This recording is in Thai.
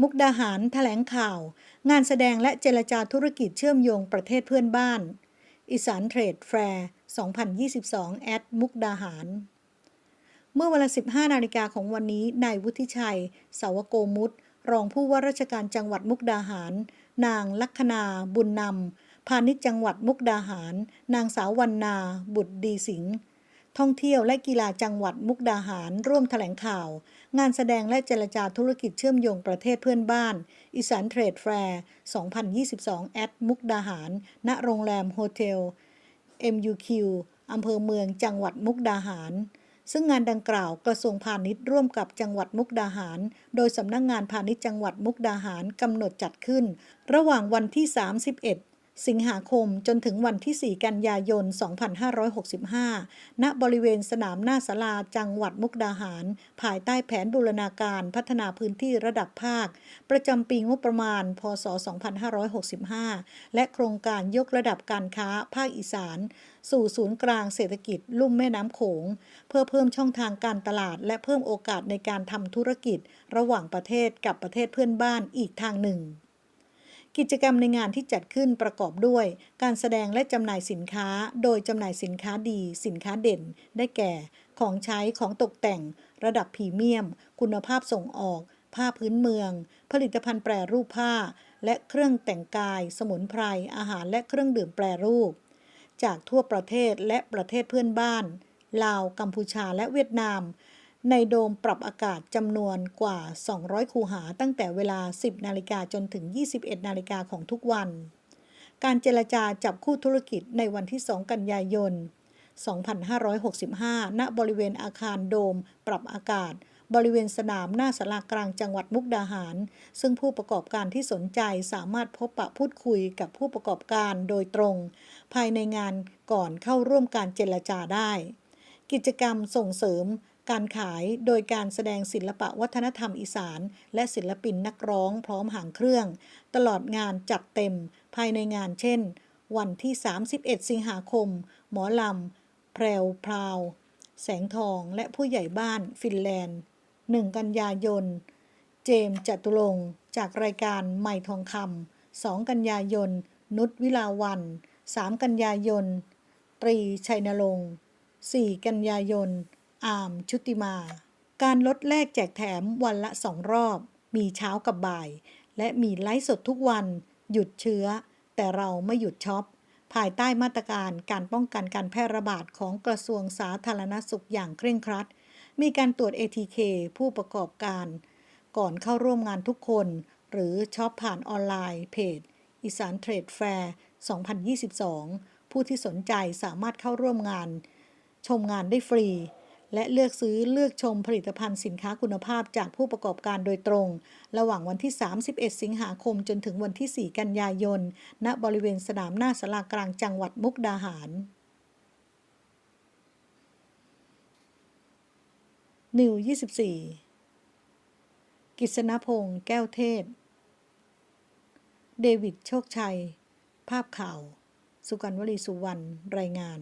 มุกดาหารแถลงข่าว งานแสดงและเจรจาธุรกิจเชื่อมโยงประเทศเพื่อนบ้าน อีสานเทรดแฟร์2022 แอดมุกดาหาร เมื่อเวลา 15 นาฬิกาของวันนี้ นายวุฒิชัย สาวโกมุตรองผู้ว่าราชการจังหวัดมุกดาหาร นางลัคนาบุญนำพาณิชย์จังหวัดมุกดาหาร นางสาววรรณา บุตรดีสิงห์ ท่องเที่ยวและกีฬาจังหวัดมุกดาหาร ร่วมแถลงข่าว งานแสดงและเจรจาธุรกิจเชื่อมโยงประเทศเพื่อนบ้าน อีสานเทรดแฟร์ 2022 แอดมุกดาหาร ณ โรงแรมโฮเทล MUQ อำเภอเมืองจังหวัดมุกดาหาร ซึ่งงานดังกล่าวกระทรวงพาณิชย์ร่วมกับจังหวัดมุกดาหาร โดยสำนักงงานพาณิชย์จังหวัดมุกดาหารกำหนดจัดขึ้น ระหว่างวันที่ 31 สิงหาคมจนถึงวันที่ 4 กันยายน 2565 ณ บริเวณสนามหน้าศาลาจังหวัดมุกดาหาร ภายใต้แผนบูรณาการพัฒนาพื้นที่ระดับภาค ประจำปีงบประมาณ พศ 2565 และโครงการยกระดับการค้าภาคอีสาน สู่ศูนย์กลางเศรษฐกิจ ลุ่มแม่น้ำโขง เพื่อเพิ่มช่องทางการตลาด และเพิ่มโอกาสในการทำธุรกิจ ระหว่างประเทศกับประเทศเพื่อนบ้านอีกทางหนึ่ง กิจกรรมในงานที่จัดขึ้นประกอบด้วย การแสดงและจำหน่ายสินค้า โดยจำหน่ายสินค้าดี สินค้าเด่น ได้แก่ ของใช้ของตกแต่ง ระดับพรีเมียม คุณภาพส่งออก ผ้าพื้นเมือง ผลิตภัณฑ์แปรรูปผ้า และเครื่องแต่งกาย สมุนไพร อาหารและเครื่องดื่มแปรรูป จากทั่วประเทศและประเทศเพื่อนบ้าน ลาว กัมพูชา และเวียดนาม ในโดมปรับอากาศจำนวนกว่า 200 คูหาตั้งแต่เวลา 10 นาฬิกาจนถึง 21 นาฬิกาของทุกวัน การเจรจาจับคู่ธุรกิจในวันที่ 2 กันยายน 2565 ณ บริเวณอาคารโดมปรับอากาศ บริเวณสนามหน้าสารากลางจังหวัดมุกดาหาร ซึ่งผู้ประกอบการที่สนใจสามารถพบปะพูดคุยกับผู้ประกอบการโดยตรง ภายในงานก่อนเข้าร่วมการเจรจาได้ กิจกรรมส่งเสริม การขายโดยการแสดงศิลปะวัฒนธรรมอีสาน และศิลปินนักร้องพร้อมหางเครื่อง ตลอดงานจัดเต็มภายในงานเช่น วันที่ 31 สิงหาคม หมอลำ แพรวพราว แสงทองและผู้ใหญ่บ้านฟินแลนด์ 1 กันยายน เจมส์จตุรงจากรายการใหม่ทองคำ2กันยายน นุชวิลาวัน 3 กันยายน ตรีชัยนรงค์4กันยายน อามชุติมา การลดแลกแจกแถมวันละสองรอบ มีเช้ากับบ่าย และมีไลฟ์สดทุกวัน หยุดเชื้อ แต่เราไม่หยุดช็อป ภายใต้มาตรการการป้องกันการแพร่ระบาดของกระทรวงสาธารณสุขอย่างเคร่งครัด มีการตรวจ ATK ผู้ประกอบการ ก่อนเข้าร่วมงานทุกคน หรือช็อปผ่านออนไลน์เพจอีสานเทรดแฟร์ 2022 ผู้ที่สนใจสามารถเข้าร่วมงาน ชมงานได้ฟรี และเลือกซื้อเลือกชมผลิตภัณฑ์สินค้าคุณภาพจากผู้ประกอบการโดยตรง ระหว่างวันที่ 31 สิงหาคมจนถึงวันที่ 4 กันยายน ณ บริเวณสนามหน้าสารากลางจังหวัดมุกดาหาร นิว 24 กิษณพงษ์แก้วเทศ เดวิดโชคชัย ภาพข่าว สุกันวลีสุวรรณ รายงาน